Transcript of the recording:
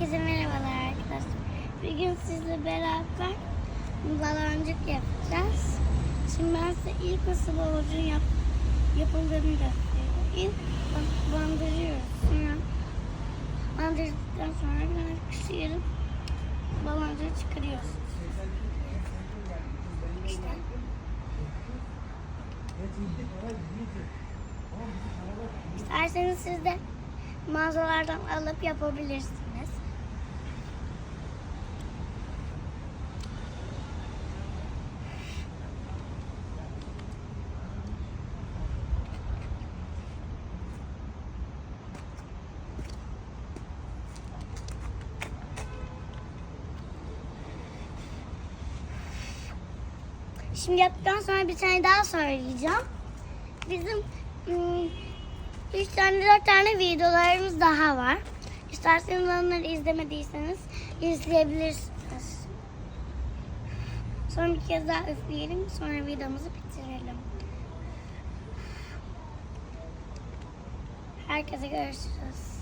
Herkese merhabalar arkadaşlar. Bugün sizle beraber baloncuk yapacağız. Şimdi ben size ilk nasıl baloncuk yap, yapıldığını göstereyim. İlk bandırıyoruz. Sonra bandırdıktan sonra birazcık sıyırıp baloncuğu çıkarıyoruz. İşte. İsterseniz siz de mağazalardan alıp yapabilirsiniz. Şimdi yaptıktan sonra bir tane daha söyleyeceğim. Bizim ım, üç tane dört tane videolarımız daha var. İsterseniz onları izlemediyseniz izleyebilirsiniz. Sonra bir kez daha üfleyelim. Sonra videomuzu bitirelim. Herkese görüşürüz.